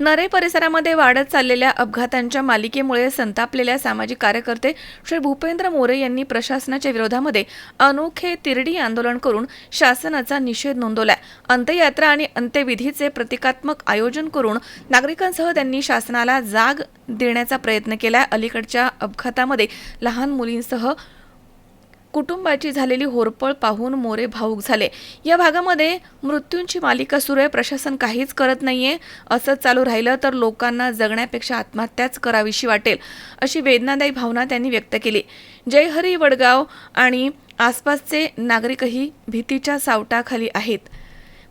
नरे परिसरामध्ये वाढत चाललेल्या अपघातांच्या मालिकेमुळे संतापलेल्या सामाजिक कार्यकर्ते श्री भूपेंद्र मोरे यांनी प्रशासनाच्या विरोधामध्ये अनोखे तिरडी आंदोलन करून शासनाचा निषेध नोंदवलाय. अंत्ययात्रा आणि अंत्यविधीचे प्रतिकात्मक आयोजन करून नागरिकांसह त्यांनी शासनाला जाग देण्याचा प्रयत्न केलाय. अलीकडच्या अपघातामध्ये लहान मुलींसह कुटुंबाची झालेली होरपळ पाहून मोरे भाऊक झाले. या भागामध्ये मृत्यूंची मालिका सुरू आहे. प्रशासन काहीच करत नाहीये. असंच चालू राहिलं तर लोकांना जगण्यापेक्षा आत्महत्याच करावीशी वाटेल अशी वेदनादायी भावना त्यांनी व्यक्त केली. जयहरी वडगाव आणि आसपासचे नागरिकही भीतीच्या सावटाखाली आहेत.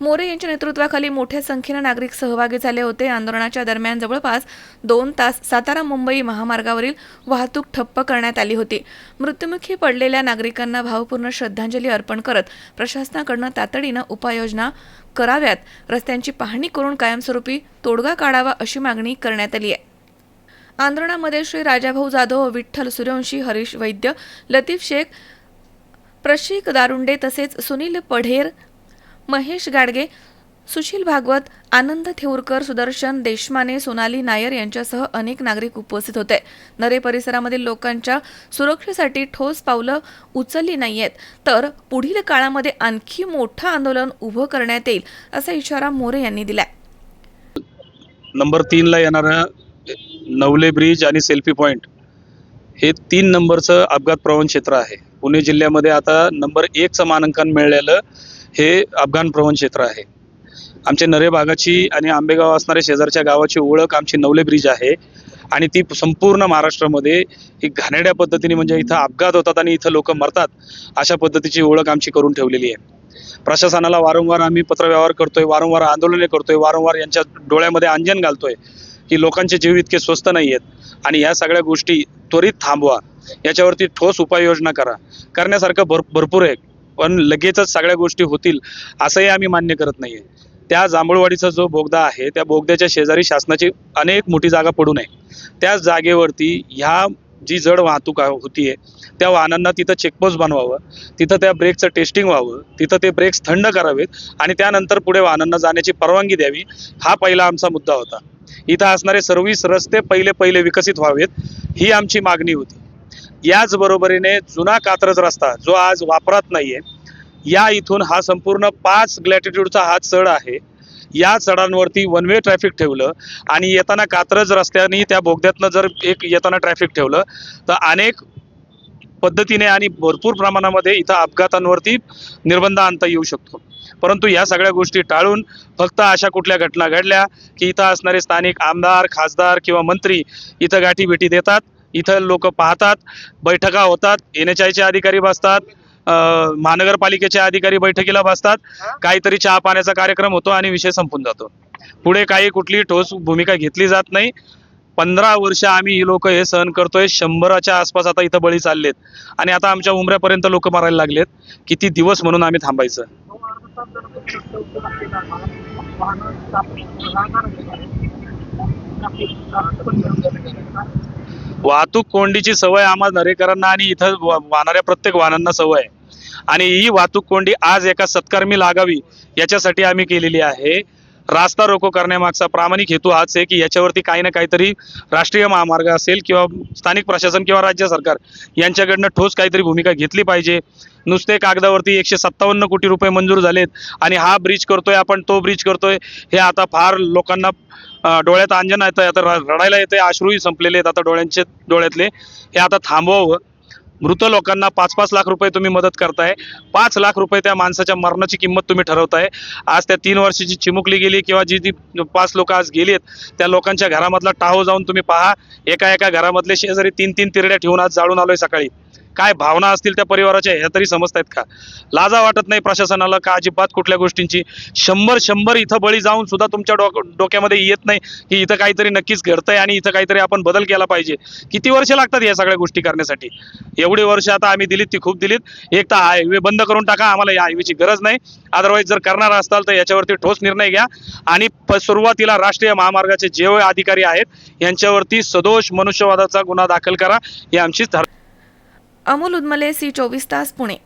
मोरे यांच्या नेतृत्वाखाली मोठ्या संख्येनं नागरिक सहभागी झाले होते. आंदोलनाच्या दरम्यान जवळपास दोन तास सातारा मुंबई महामार्गावरील वाहतूक ठप्प करण्यात आली होती. मृत्युमुखी पडलेल्या नागरिकांना भावपूर्ण श्रद्धांजली अर्पण करत प्रशासनाकडनं तातडीनं उपाययोजना कराव्यात. रस्त्यांची पाहणी करून कायमस्वरूपी तोडगा काढावा अशी मागणी करण्यात आली आहे. आंदोलनामध्ये श्री राजाभाऊ जाधव विठ्ठल सूर्यवंशी हरीश वैद्य लतीफ शेख प्रशिक दारुंडे तसेच सुनील पढेर महेश गाडगे सुशील भागवत आनंद थेऊरकर सुदर्शन देशमाने सोनाली नायर यांच्यासह अनेक नागरिक उपस्थित होते. नरे परिसरामधील लोकांच्या सुरक्षेसाठी ठोस पावलं उचलली नाहीयेत. तर पुढील काळामध्ये आणखी मोठं आंदोलन उभं करण्यात येईल असा इशारा मोरे यांनी दिला नंबर तीनला येणारा नवले ब्रिज आणि सेल्फी पॉईंट हे तीन नंबरचं अपघात प्रवण क्षेत्र आहे. पुणे जिल्ह्यामध्ये आता नंबर एकचं मानांकन मिळालेलं हे अपघात प्रवण क्षेत्र आहे. आमच्या नरे भागाची आणि आंबेगाव असणाऱ्या शेजारच्या गावाची ओळख आमची नवले ब्रिज आहे. आणि ती संपूर्ण महाराष्ट्रामध्ये एक घाणेरड्या पद्धतीने म्हणजे इथं अपघात होतात आणि इथं लोक मरतात अशा पद्धतीची ओळख आमची करून ठेवलेली आहे. प्रशासनाला वारंवार आम्ही पत्रव्यवहार करतोय वारंवार आंदोलने करतोय वारंवार यांच्या डोळ्यामध्ये अंजन घालतोय की लोकांचे जीव इतके स्वस्त नाही आहेत आणि या सगळ्या गोष्टी त्वरित थांबवा. याच्यावरती ठोस उपाययोजना करा. करण्यासारखं भर भरपूर आहे. पण लगेचच सगळ्या गोष्टी होतील असंही आम्ही मान्य करत नाहीये. त्या जांभूळवाडीचा जो बोगदा आहे त्या बोगद्याच्या शेजारी शासनाची अनेक मोठी जागा पडून आहे त्या जागेवरती ह्या जी जड वाहतूक आहे- होतीये त्या वाहनांना तिथं चेकपोस्ट बनवावं तिथं त्या ब्रेकचं टेस्टिंग व्हावं तिथं ते ब्रेक्स थंड करावेत आणि त्यानंतर पुढे वाहनांना जाण्याची परवानगी द्यावी हा पहिला आमचा मुद्दा होता. इथं असणारे सर्व्हिस रस्ते पहिले पहिले विकसित व्हावेत ही आमची मागणी होती. याच बरोबरीने जुना कात्रज रस्ता जो आज वापरात नाहीये या इथून हा संपूर्ण पाच ग्लॅटिट्यूडचा हा चढ आहे. या चढांवरती वन वे ट्रॅफिक ठेवलं आणि येताना कात्रज रस्त्याने त्या बोगद्यातनं जर एक येताना ट्रॅफिक ठेवलं तर अनेक पद्धतीने आणि भरपूर प्रमाणामध्ये इथं अपघातांवरती निर्बंध आणता येऊ शकतो. परंतु या सगळ्या गोष्टी टाळून फक्त अशा कुठल्या घटना घडल्या की इथं असणारे स्थानिक आमदार खासदार किंवा मंत्री इथं गाठी भेटी देतात इथं लोक पाहतात बैठका होतात एन एच आयचे अधिकारी बसतात महानगरपालिकेचे अधिकारी बैठकीला बसतात काहीतरी चहा पाण्याचा कार्यक्रम होतो आणि विषय संपून जातो. पुढे काही कुठली ठोस भूमिका घेतली जात नाही. पंधरा वर्ष आम्ही ही लोक हे सहन करतोय. शंभराच्या आसपास आता इथं बळी चाललेत. आणि आता आमच्या उमऱ्यापर्यंत लोक मारायला लागलेत. किती दिवस म्हणून आम्ही थांबायचं? वाहतूक कोंडीची सवय आम्हा नरेकरांना आणि इथं वा- वाहणाऱ्या प्रत्येक वाहनांना सवय आहे. आणि ही वाहतूक कोंडी आज एका सत्कर्मी लागावी याच्यासाठी आम्ही केलेली आहे. रास्ता रोको करण्यामागचा प्रामाणिक हेतू हाच आहे की याच्यावरती काही ना काहीतरी राष्ट्रीय महामार्ग असेल किंवा स्थानिक प्रशासन किंवा राज्य सरकार यांच्याकडनं ठोस काहीतरी भूमिका घेतली पाहिजे. नुसते कागदावरती एकशे सत्तावन्न कोटी रुपये मंजूर झालेत आणि हा ब्रिज करतोय आपण तो ब्रिज करतोय हे आता फार लोकांना डोळ्यात अंजन येतं आता र- रडायला येते आश्रूही संपलेले आहेत आता डोळ्यांचे डोळ्यातले. हे आता थांबवावं. मृत लोकांना पाच पाच लाख रुपये तुम्ही मदत करताय. पाच लाख रुपये त्या माणसाच्या मरणाची किंमत तुम्ही ठरवताय. आज त्या तीन वर्षाची चिमुकली गेली किंवा जी जी पाच लोक आज गेलीत त्या लोकांच्या घरामधला टाहो जाऊन तुम्ही पहा. एका एका घरामधले शेजारी तीन तीन तिरड्या ठेवून आज जाळून आलोय सकाळी. काय भावना असतील त्या परिवाराच्या ह्या तरी समजत आहेत का? लाजा वाटत नाही प्रशासनाला का अजिबात कुठल्या गोष्टींची? शंभर शंभर इथं बळी जाऊन सुद्धा तुमच्या डोक डोक्यामध्ये येत नाही की इथं काहीतरी नक्कीच घडतंय आणि इथं काहीतरी आपण बदल केला पाहिजे. किती वर्ष लागतात या सगळ्या गोष्टी करण्यासाठी? एवढी वर्ष आता आम्ही दिलीत ती खूप दिलीत. एक तर हायवे बंद करून टाका आम्हाला या हायवेची गरज नाही. अदरवाईज जर करणार असाल तर याच्यावरती ठोस निर्णय घ्या. आणि प- सुरुवातीला राष्ट्रीय महामार्गाचे जे अधिकारी आहेत यांच्यावरती सदोष मनुष्यवादाचा गुन्हा दाखल करा. ही आमची अमोल उदमले सी चोवीस तास पुणे.